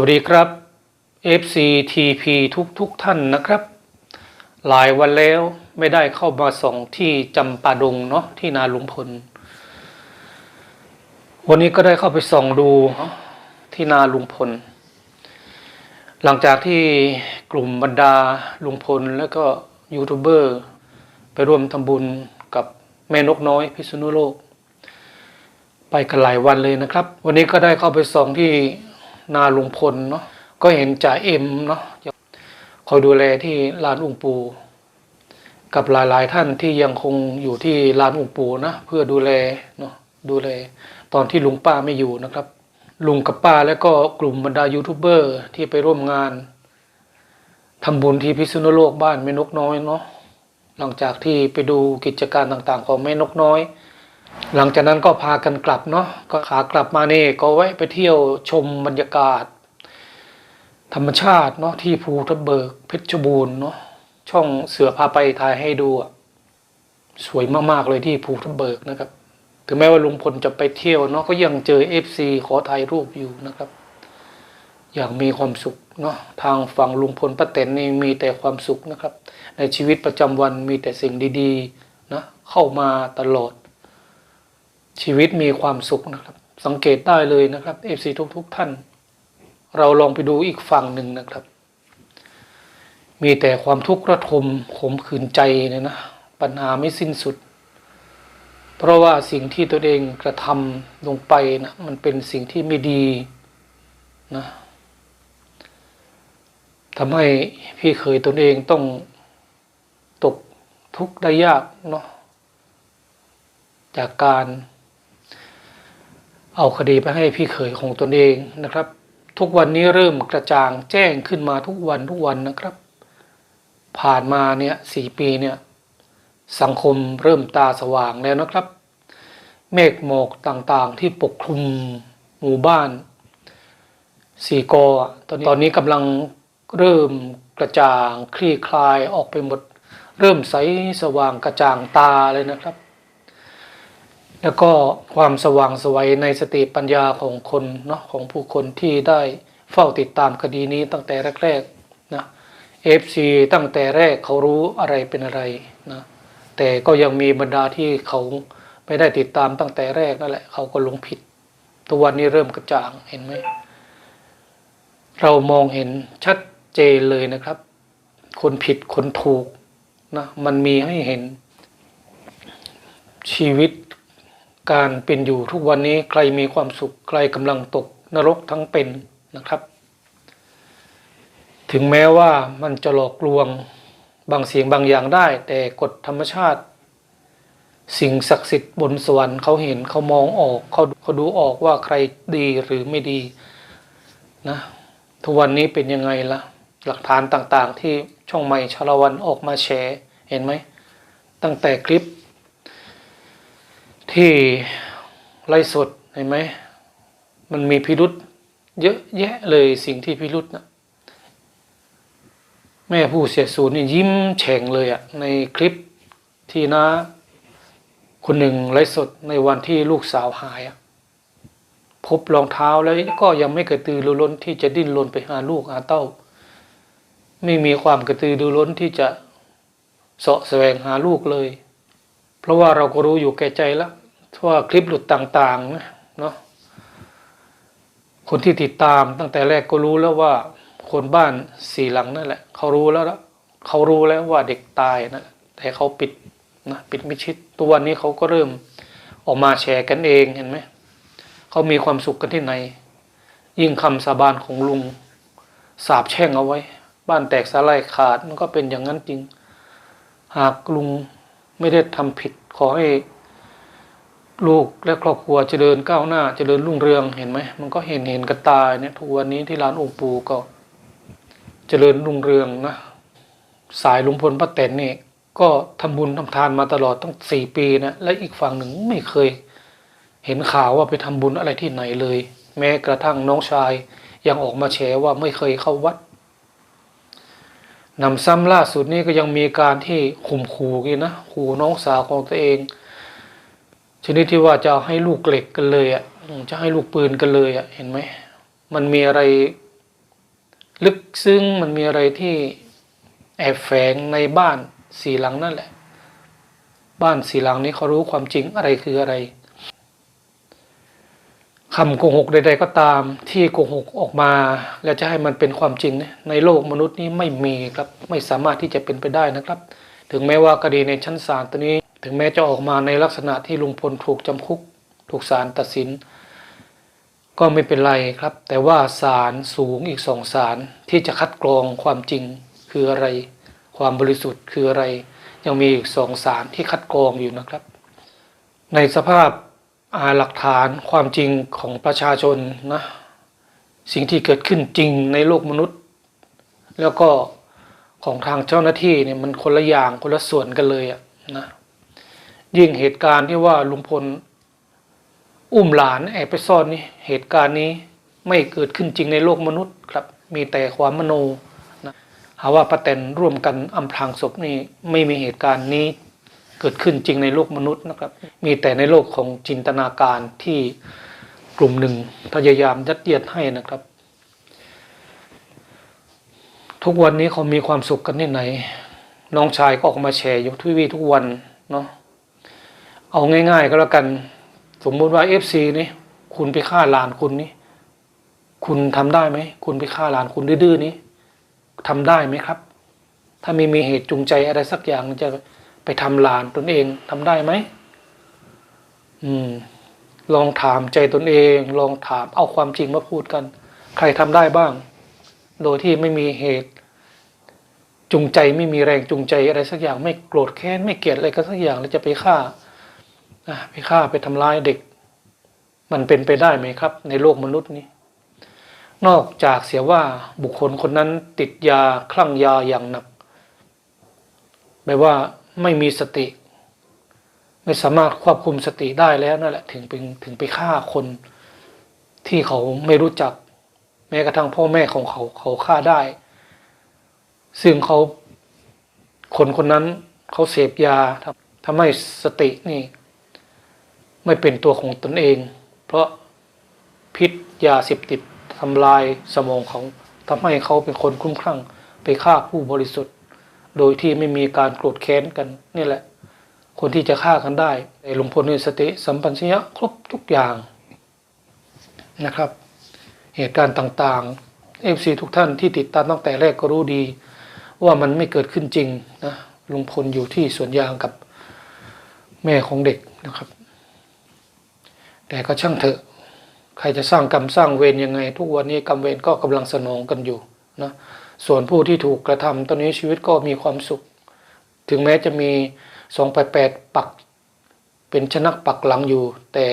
วัสดีครับ FCTP ทุกทุกๆท่านนะครับ หลายวันแล้วไม่ได้เข้ามาส่องที่จำปาดงเนาะที่นาลุงพล วันนี้ก็ได้เข้าไปส่องดูที่นาลุงพล หลังจากที่กลุ่มบรรดาลุงพลแล้วก็ยูทูบเบอร์ ไปร่วมทำบุญกับแม่นกน้อยพิษณุโลก ไปกันหลายวันเลยนะครับ วันนี้ก็ได้เข้าไปส่องที่ นาลุงพลเนาะก็เห็นจ่าเอ็มเนาะคอยดูแลที่ลานองค์ปู กับหลายๆท่านที่ยังคงอยู่ที่ลานองค์ปูนะเพื่อดูแลเนาะดูแลตอนที่ลุงป้าไม่อยู่นะครับ ลุงกับป้าแล้วก็กลุ่มบรรดายูทูบเบอร์ที่ไปร่วมงานทำบุญที่พิษณุโลกบ้านแม่นกน้อยเนาะหลังจากที่ไปดูกิจการต่างๆ ของแม่นกน้อย หลังจากนั้นก็พากันกลับเนาะก็ขากลับมานี่ก็แวะไปเที่ยวชมบรรยากาศ ธรรมชาติเนาะที่ภูทับเบิกเพชรบูรณ์เนาะช่องเสือพาไปถ่ายให้ดูสวยมากๆเลยที่ภูทับเบิกนะครับ ถึงแม้ว่าลุงพลจะไปเที่ยวเนาะก็ยังเจอเอฟซีขอถ่ายรูปอยู่นะครับ อย่างมีความสุขเนาะทางฝั่งลุงพลป้าแตนนี่มีแต่ความสุขนะครับ ในชีวิตประจำวันมีแต่สิ่งดีๆนะเข้ามาตลอด ชีวิตมีความสุขนะครับ สังเกตได้เลยนะครับเอฟซีทุกๆท่าน เราลองไปดูอีกฝั่งหนึ่งนะครับ มีแต่ความทุกข์ระทมขมขื่นใจเนี่ยนะปัญหาไม่สิ้นสุด เพราะว่าสิ่งที่ตัวเองกระทำลงไปนะมันเป็นสิ่งที่ไม่ดีนะทำให้พี่เคยตนเองต้องตกทุกข์ได้ยากเนาะจากการ เอาคดีไปให้พี่เขยของตนเองนะครับ ทุกวันนี้เริ่มกระจ่างแจ้งขึ้นมาทุกวันทุกวันนะครับ ผ่านมาเนี่ยสี่ปีเนี่ยสังคมเริ่มตาสว่างแล้วนะครับ เมฆหมอกต่างๆ ที่ปกคลุมหมู่บ้านสี่กอตอนนี้ตอนนี้กำลังเริ่มกระจ่างคลี่คลายออกไปหมด เริ่มใสสว่างกระจ่างตาเลยนะครับ แล้วก็ความสว่างสวัยในสติปัญญาของคนเนาะของผู้คนที่ได้เฝ้าติดตามคดีนี้ตั้งแต่แรกๆนะเอฟซีตั้งแต่แรกเขารู้อะไรเป็นอะไรนะแต่ก็ยังมีบรรดาที่เขาไม่ได้ติดตามตั้งแต่แรกนั่นแหละเขาก็ลงผิดตัววันนี้เริ่มกระจ่างเห็นไหมเรามองเห็นชัดเจนเลยนะครับ คนผิดคนถูกนะมันมีให้เห็นชีวิต การเป็นอยู่ทุกวันนี้ใครมีความสุข ใครกำลังตกนรกทั้งเป็นนะครับ ถึงแม้ว่ามันจะหลอกลวงบางเสียงบางอย่างได้ แต่กฎธรรมชาติ สิ่งศักดิ์สิทธิ์บนสวรรค์เขาเห็นเขามองออกเขาเขาดูออกว่าใครดีหรือไม่ดีนะทุกวันนี้เป็นยังไงล่ะ หลักฐานต่างๆ ที่ช่องใหม่ชาละวันออกมาแชร์เห็นไหม ตั้งแต่คลิป ที่ไล่สดเห็นไหมมันมีพิรุษเยอะแยะเลยสิ่งที่พิรุษนะแม่ผู้เสียสูญนี่ยิ้มแฉ่งเลยอะในคลิปที่นะ คนหนึ่งไลฟ์สดในวันที่ลูกสาวหายอะพบรองเท้าแล้วก็ยังไม่กระตือรือร้นที่จะดิ้นรนไปหาลูกหาเต้า ไม่มีความกระตือรือร้นที่จะเสาะแสวงหาลูกเลย เพราะว่าเราก็รู้อยู่แก่ใจแล้ว ว่าคลิปหลุดต่างๆนะเนาะคนที่ติดตามตั้งแต่แรกก็รู้แล้วว่า คนบ้านสี่หลังนั่นแหละ เขารู้แล้วละเขารู้แล้วว่าเด็กตายนะแต่เขาปิดนะปิดม่ชิดตัววันนี้เขาก็เริ่มออกมาแชร์กันเองเห็นไหมเขามีความสุขกันที่ไหน ยิ่งคำสาบานของลุงสาบแช่งเอาไว้ บ้านแตกสลายขาดมันก็เป็นอย่างนั้นจริง หากลุงไม่ได้ทำผิดขอให้ ลูกและครอบครัวเจริญก้าวหน้าเจริญรุ่งเรืองเห็นไหมมันก็เห็นเห็นกันตายเนี่ยทุกวันนี้ที่ร้านองค์ปูก็เจริญรุ่งเรืองนะสายลุงพลป้าแตนนี่ก็ทำบุญทำทานมาตลอดตั้งสี่ปีนะและอีกฝั่งหนึ่งไม่เคย เห็นข่าวว่าไปทำบุญอะไรที่ไหนเลย แม้กระทั่งน้องชายยังออกมาแฉว่าไม่เคยเข้าวัดนำซ้ำล่าสุดนี้ก็ยังมีการที่ข่มขู่กันนะขู่น้องสาวของตัวเอง ชนิดที่ว่าจะให้ลูกเหล็กกันเลยอะจะให้ลูกปืนกันเลยอะเห็นไหมมันมีอะไรลึกซึ้งมันมีอะไรที่แอบแฝงในบ้านสีหลังนั่นแหละ บ้านสีหลังนี้เขารู้ความจริงอะไรคืออะไรคำโกหกใด ๆ ก็ตามที่โกหกออกมา แล้วจะให้มันเป็นความจริงเนี่ยในโลกมนุษย์นี้ไม่มีครับ ไม่สามารถที่จะเป็นไปได้นะครับ ถึงแม้ว่าคดีในชั้นศาลตัวนี้ ถึงแม้จะออกมาในลักษณะที่ลุงพลถูกจำคุก ถูกศาลตัดสิน ก็ไม่เป็นไรครับ แต่ว่าศาลสูงอีกสองศาลที่จะคัดกรองความจริงคืออะไร ความบริสุทธิ์คืออะไร ยังมีอีกสองศาลที่คัดกรองอยู่นะครับ ในสภาพอาหลักฐานความจริงของประชาชนนะสิ่งที่เกิดขึ้นจริงในโลกมนุษย์ แล้วก็ของทางเจ้าหน้าที่เนี่ยมันคนละอย่างคนละส่วนกันเลยอะนะ ยิ่งเหตุการณ์ที่ว่าลุงพล อุ้มหลานแอบไปซ่อนนี่เหตุการณ์นี้ไม่เกิดขึ้นจริงในโลกมนุษย์ครับ มีแต่ความมโนนะหาว่าป้าแตนร่วมกันอำพรางศพนี่ไม่มีเหตุการณ์นี้เกิดขึ้นจริงในโลกมนุษย์นะครับ มีแต่ในโลกของจินตนาการที่กลุ่มหนึ่งพยายามยัดเยียดให้นะครับ ทุกวันนี้เขามีความสุขกันที่ไหน น้องชายก็ออกมาแชร์อยู่ทุกวีทุกวันเนาะ เอาง่าย ๆ ก็แล้วกัน สมมุติว่าเอฟซีนี่คุณไปฆ่าหลานคุณนี่คุณทำได้ไหมคุณไปฆ่าหลานคุณดื้อๆนี้ทำได้ไหมครับ ถ้าไม่มีเหตุจูงใจอะไรสักอย่างจะไปทำหลานตนเองทำได้ไหมอืม ลองถามใจตนเอง ลองถามเอาความจริงมาพูดกัน ใครทำได้บ้าง โดยที่ไม่มีเหตุจูงใจไม่มีแรงจูงใจอะไรสักอย่าง ไม่โกรธแค้นไม่เกลียดอะไรกันสักอย่างแล้วจะไปฆ่า ไปฆ่าไปทำร้ายเด็ก มันเป็นไปได้ไหมครับ ในโลกมนุษย์นี้ นอกจากเสียว่าบุคคลคนนั้นติดยาคลั่งยาอย่างหนักแปลว่าไม่มีสติ ไม่สามารถควบคุมสติได้แล้วนั่นแหละถึงเป็นถึงไปฆ่าคนที่เขาไม่รู้จัก แม้กระทั่งพ่อแม่ของเขาเขาฆ่าได้ ซึ่งเขาคนคนนั้นเขาเสพยาทำให้สตินี่ ไม่เป็นตัวของตนเอง เพราะพิษยาเสพติดทำลายสมองเขาทำให้เขาเป็นคนคลุ้มคลั่งไปฆ่าผู้บริสุทธิ์ โดยที่ไม่มีการโกรธแค้นกันนี่แหละ คนที่จะฆ่ากันได้ไอ้หลวงพลนี่สติสัมปชัญญะครบทุกอย่างนะครับ เหตุการณ์ต่างๆเอฟซีทุกท่านที่ติดตามตั้งแต่แรกก็รู้ดี ว่ามันไม่เกิดขึ้นจริงนะลุงพลอยู่ที่สวนยางกับแม่ของเด็กนะครับ แต่ก็ช่างเถอะ ใครจะสร้างกรรมสร้างเวรยังไง ทุกวันนี้กรรมเวรก็กำลังสนองกันอยู่นะส่วนผู้ที่ถูกกระทำตอนนี้ชีวิตก็มีความสุข ถึงแม้จะมีสองแปดแปดปัก เป็นชนักปักหลังอยู่ แต่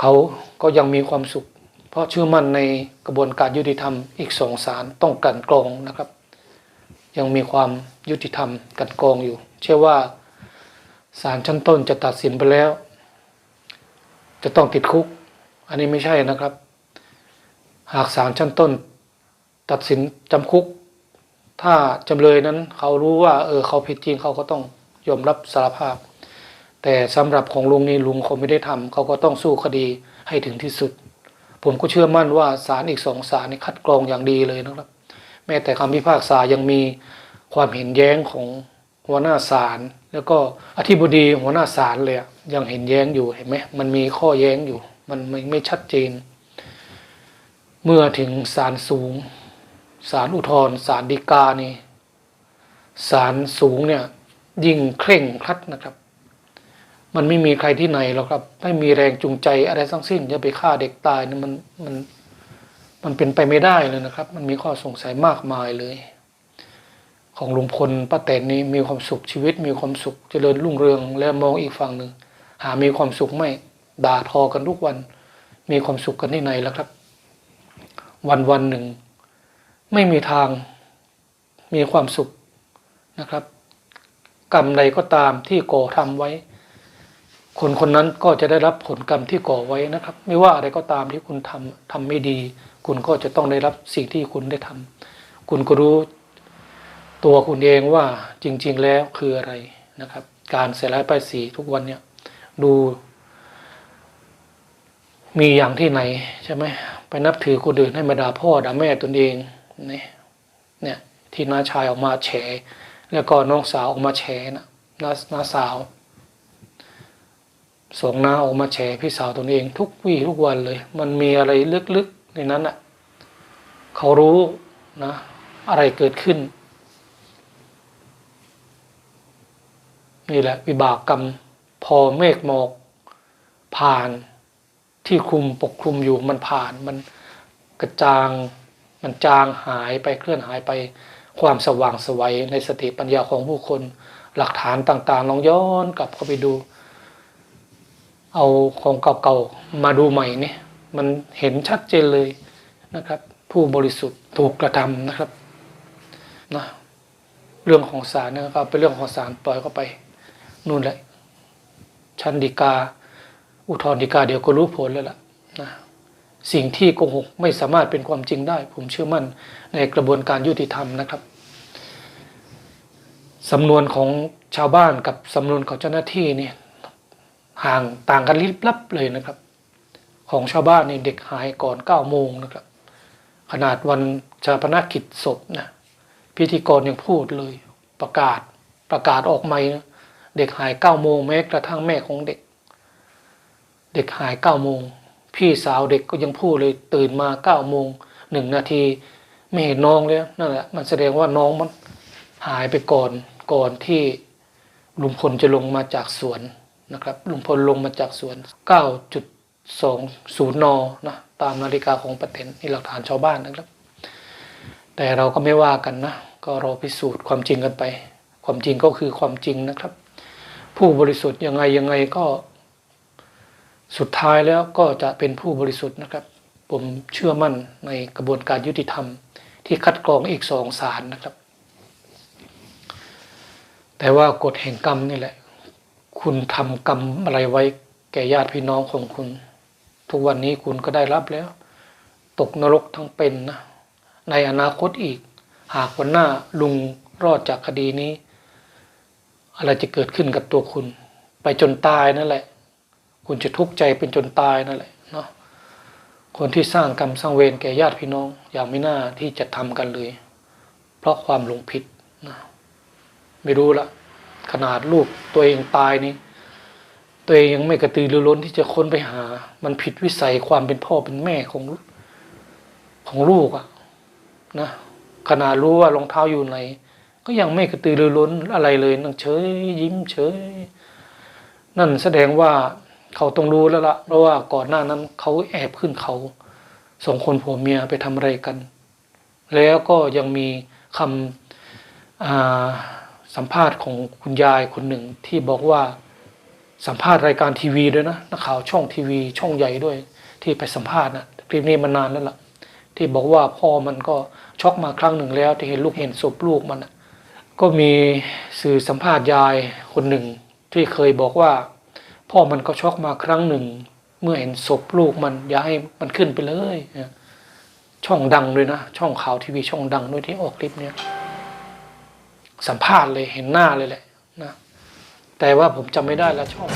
เขาก็ยังมีความสุข เพราะเชื่อมั่นในกระบวนการยุติธรรมอีกสองศาลต้องกันกรองนะครับ ยังมีความยุติธรรมกันกรองอยู่ เชื่อว่าศาลชั้นต้นจะตัดสินไปแล้ว จะต้องติดคุก อันนี้ไม่ใช่นะครับ หากศาลชั้นต้น ตัดสินจำคุก ถ้าจำเลยนั้นเขารู้ว่า เออเขาผิดจริงเขาก็ต้องยอมรับสารภาพ แต่สำหรับของลุงนี่ลุงเขาไม่ได้ทำเขาก็ต้องสู้คดีให้ถึงที่สุด ผมก็เชื่อมั่นว่าศาลอีกสองศาลนี่คัดกรองอย่างดีเลยนะครับ แม้แต่คำพิพากษายังมีความเห็นแย้งของหัวหน้าศาลแล้วก็อธิบดีหัวหน้าศาลเลยอะ ยังเห็นแย้งอยู่เห็นไหมมันมีข้อแย้งอยู่ มันไม่ไม่ชัดเจน เมื่อถึงศาลสูงศาลอุทธรศาลฎีกานี่ศาลสูงเนี่ยยิ่งเคร่งครัดนะครับ มันไม่มีใครที่ไหนหรอกครับ ไม่มีแรงจูงใจอะไรทั้งสิ้นจะไปฆ่าเด็กตายนี่มันมันมันเป็นไปไม่ได้เลยนะครับ มันมีข้อสงสัยมากมายเลย ของลุงพลป้าแตนนี้มีความสุขชีวิต มีความสุขเจริญรุ่งเรือง และมองอีกฝั่งหนึ่ง มีความสุขไม่ด่าทอกันทุกวัน มีความสุขกันที่ไหนแล้วครับ วันวันหนึ่ง ไม่มีทางมีความสุขนะครับ กรรมใดก็ตามที่ก่อทำไว้ คนคนนั้นก็จะได้รับผลกรรมที่ก่อไว้นะครับ ไม่ว่าอะไรก็ตามที่คุณทำทำไม่ดี คุณก็จะต้องได้รับสิ่งที่คุณได้ทำคุณก็รู้ตัวคุณเองว่าจริง ๆ แล้วคืออะไรนะครับ การเสียรายป้ายสีทุกวันเนี่ย ดูมีอย่างที่ไหนใช่ไหมไปนับถือคนอื่นให้มาด่าพ่อด่าแม่ตนเองนี่เนี่ยที่น้าชายออกมาแฉ แล้วก็น้องสาวออกมาแฉนะน้าน้าสาวสองน้าออกมาแฉพี่สาวตนเองทุกวี่ทุกวันเลย มันมีอะไรลึกๆในนั้นอะเขารู้นะอะไรเกิดขึ้น นี่แหละ วิบากกรรม อเมฆหมอกผ่านที่คลุมปกคลุมอยู่มันผ่านมันกระจางมันจางหายไปเคลื่อนหายไปความสว่างสวัยในสติปัญญาของผู้คน หลักฐานต่างๆลองย้อนกลับเข้าไปดู เอาของเก่าๆมาดูใหม่นี่มันเห็นชัดเจนเลยนะครับ ผู้บริสุทธิ์ถูกกระทำนะครับนะเรื่องของศาลนะครับเป็นเรื่องของศาลปล่อยเข้าไปนู่นแหละ ชั้นฎีกา อุทธรณ์ฎีกาเดี๋ยวก็รู้ผลแล้วล่ะนะสิ่งที่โกหกไม่สามารถเป็นความจริงได้ ผมเชื่อมั่นในกระบวนการยุติธรรมนะครับสำนวนของชาวบ้านกับสำนวนของเจ้าหน้าที่เนี่ยห่างต่างกันลิบลับเลยนะครับ ของชาวบ้านนี่เด็กหายก่อนเก้าโมงนะครับ ขนาดวันชาปนกิจศพนะพิธีกรยังพูดเลยประกาศประกาศออกไม่นะ เด็กหายเก้าโมงแม้กระทั่งแม่ของเด็ก เด็กหายเก้าโมงพี่สาวเด็กก็ยังพูดเลยตื่นมาเก้าโมงหนึ่งนาทีไม่เห็นน้องเลยนั่นแหละมันแสดงว่าน้องมันหายไปก่อนก่อนที่ลุงพลจะลงมาจากสวนนะครับลุงพลลงมาจากสวน 9.20 นนะตามนาฬิกาของประเทนนี่หลักฐานชาวบ้านนะครับ แต่เราก็ไม่ว่ากันนะ ก็รอพิสูจน์ความจริงกันไป ความจริงก็คือความจริงนะครับ ผู้บริสุทธิ์ยังไงยังไงก็ สุดท้ายแล้วก็จะเป็นผู้บริสุทธิ์นะครับ ผมเชื่อมั่นในกระบวนการยุติธรรม ที่คัดกรองอีกสองศาลนะครับ แต่ว่ากฎแห่งกรรมนี่แหละ คุณทำกรรมอะไรไว้แก่ญาติพี่น้องของคุณ ทุกวันนี้คุณก็ได้รับแล้ว ตกนรกทั้งเป็นนะในอนาคตอีก หากวันหน้าลุงรอดจากคดีนี้ อะไรจะเกิดขึ้นกับตัวคุณ ไปจนตายนั่นแหละ คุณจะทุกข์ใจเป็นจนตายนั่นแหละเนาะคนที่สร้างกรรมสร้างเวรแก่ญาติพี่น้อง อย่างไม่น่าที่จะทำกันเลย เพราะความหลงผิดนะไม่รู้ละขนาดลูกตัวเองตายนี่ตัวเองยังไม่กระตือรือร้นที่จะค้นไปหา มันผิดวิสัยความเป็นพ่อเป็นแม่ของของลูกอะนะขนาดรู้ว่ารองเท้าอยู่ไหน ก็ยังไม่กระตือรือร้นอะไรเลยนั่งเฉยยิ้มเฉย นั่นแสดงว่าเขาต้องรู้แล้วละเพราะว่าก่อนหน้านั้นเขาแอบขึ้นเขาสองคนผัวเมียไปทำอะไรกัน แล้วก็ยังมีคำสัมภาษณ์ของคุณยายคนหนึ่งที่บอกว่าสัมภาษณ์รายการทีวีด้วยนะนักข่าวช่องทีวี ช่องใหญ่ด้วย ที่ไปสัมภาษณ์นะคลิปนี้มานานแล้วล่ะ ที่บอกว่าพ่อมันก็ช็อกมาครั้งหนึ่งแล้วที่เห็นลูกเห็นศพลูกมันนะ ก็มีสื่อสัมภาษณ์ยายคนหนึ่ง ที่เคยบอกว่า พ่อมันก็ช็อกมาครั้งหนึ่ง เมื่อเห็นศพลูกมันอย่าให้มันขึ้นไปเลย ช่องดังเลยนะ ช่องข่าวทีวีช่องดังด้วยที่ออกคลิปเนี้ยสัมภาษณ์เลยเห็นหน้าเลยแหละนะแต่ว่าผมจำไม่ได้แล้วช่อง